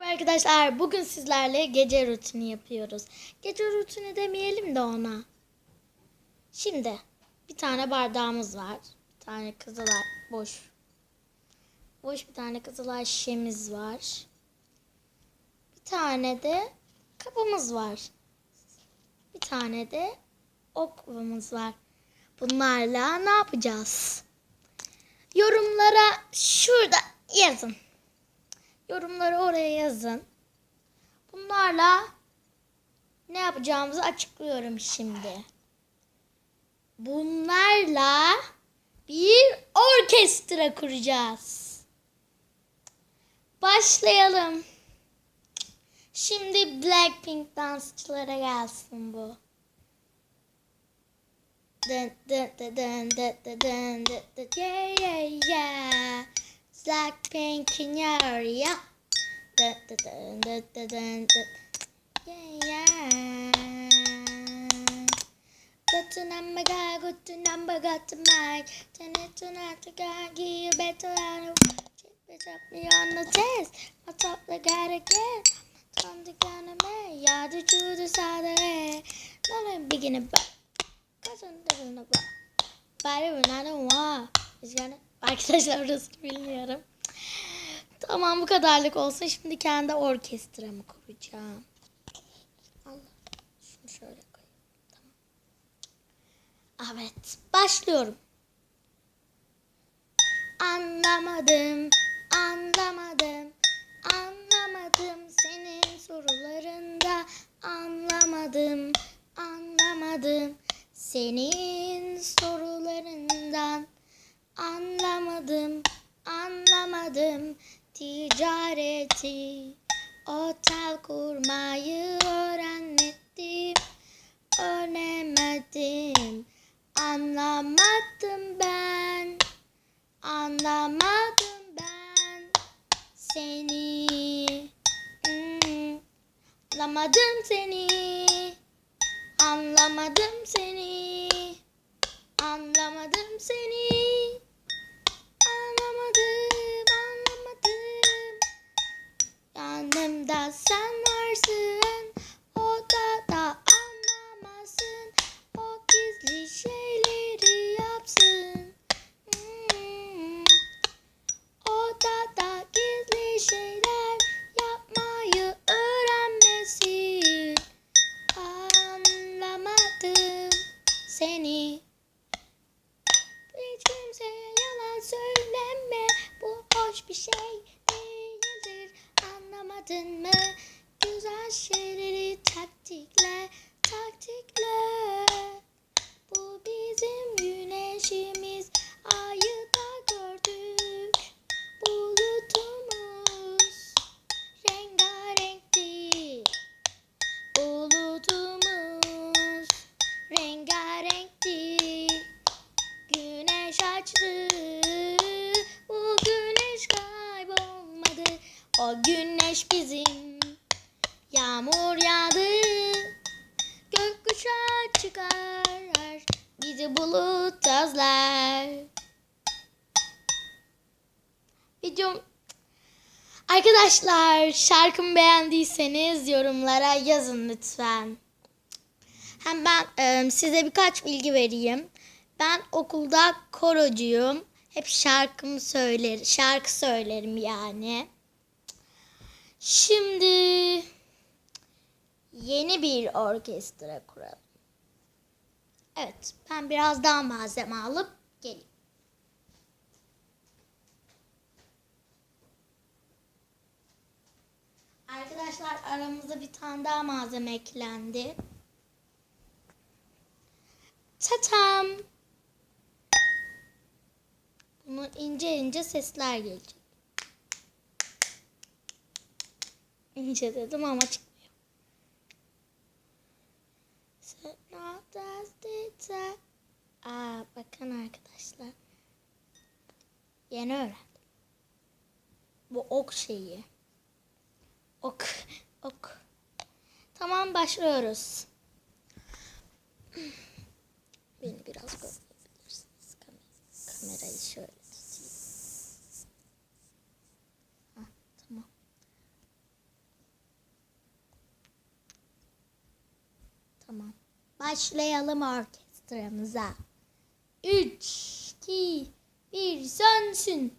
Arkadaşlar bugün sizlerle gece rutini yapıyoruz. Gece rutini demeyelim de ona. Şimdi bir tane bardağımız var. Bir tane kızılay boş. Boş bir tane kızılay şişemiz var. Bir tane de kabımız var. Bir tane de oklavamız var. Bunlarla ne yapacağız? Yorumlara şurada yazın. Yorumları oraya yazın. Bunlarla ne yapacağımızı açıklıyorum şimdi. Bunlarla bir orkestra kuracağız. Başlayalım. Şimdi Blackpink dansçılara gelsin bu. Dın dın dın dın dın dın dın dın yeah yeah yeah. It's Blackpink in your area. Dun dun dun dun dun dun dun. Yeah yeah. Go to number guy, go to number, go to mic. Turn it to not to guy, give you better out of Chip it up me on the test. My top the guy again. Turn the gun of me. Yeah, the truth is out of. Not a beginning, but. Cousin doesn't know. Bari bunlardan var. Yani arkadaşlar orasını bilmiyorum. Tamam bu kadarlık olsun. Şimdi kendi orkestramı kuracağım. Allah. Şunu şöyle koyayım. Tamam. Evet. Başlıyorum. Anlamadım. Anlamadım. Anlamadım ticareti otel kurmayı öğrenmedim. Öğrenemedim. Anlamadım ben. Anlamadım ben seni. Hmm. Anlamadım seni. Anlamadım seni. Seni. Hiç kimseye yalan söyleme. Bu hoş bir şey değildir. Anlamadın mı? Güzel şeyleri taktikle, taktikle. Bu bizim güneşimiz. Güneş bizim. Yağmur yağdı. Gökkuşağı çıkar. Bizi bulut tazlar. Videom Arkadaşlar şarkımı beğendiyseniz yorumlara yazın lütfen. Hem ben e, size birkaç bilgi vereyim. Ben okulda korocuyum. Hep şarkımı söyler, şarkı söylerim yani. Şimdi yeni bir orkestra kuralım. Evet, ben biraz daha malzeme alıp geleyim. Arkadaşlar aramıza bir tane daha malzeme eklendi. Tatam. Bunun ince ince sesler gelecek. İnce dedim ama çıkmıyor. Aa, bakın arkadaşlar. Yeni öğrendim. Bu ok şeyi. Ok, ok. Tamam başlıyoruz. Beni biraz görebilirsiniz. Kamer- kamerayı şöyle tutayım. Hah, tamam. Tamam. Başlayalım orkestramıza. Üç, iki, bir sönsün.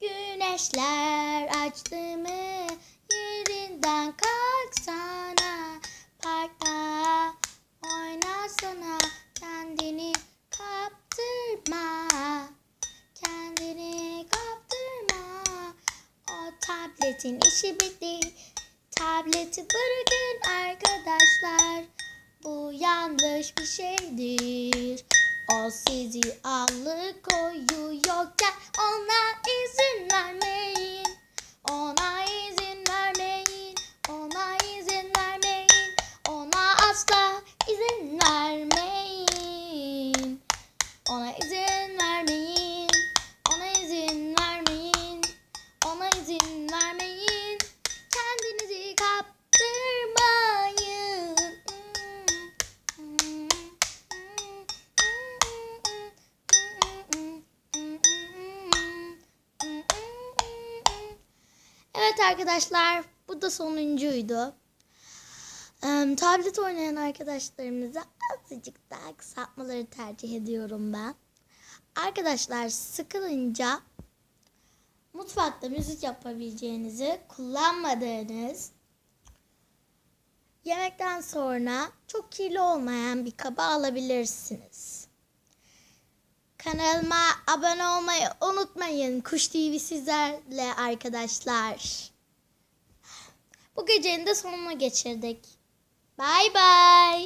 Güneşler açtı mı yerinden kalksana. Parkta oynasana kendini kaptırma. Kendini kaptırma. O tabletin işi bitti. Tableti bırakın arkadaşlar. Yanlış bir şeydir. O sizi alıkoyuyorken ona izin vermeyin. Ona izin vermeyin. Ona izin vermeyin. Ona asla izin vermeyin. Ona izin vermeyin. Ona izin vermeyin. Ona izin vermeyin. Evet arkadaşlar bu da sonuncuydu. Tablet oynayan arkadaşlarımıza azıcık daha kısaltmaları tercih ediyorum ben. Arkadaşlar sıkılınca mutfakta müzik yapabileceğinizi kullanmadığınız yemekten sonra çok kirli olmayan bir kaba alabilirsiniz. Kanalıma abone olmayı unutmayın. Kuş TV sizlerle arkadaşlar. Bu gecenin de sonuna geçirdik. Bye bye.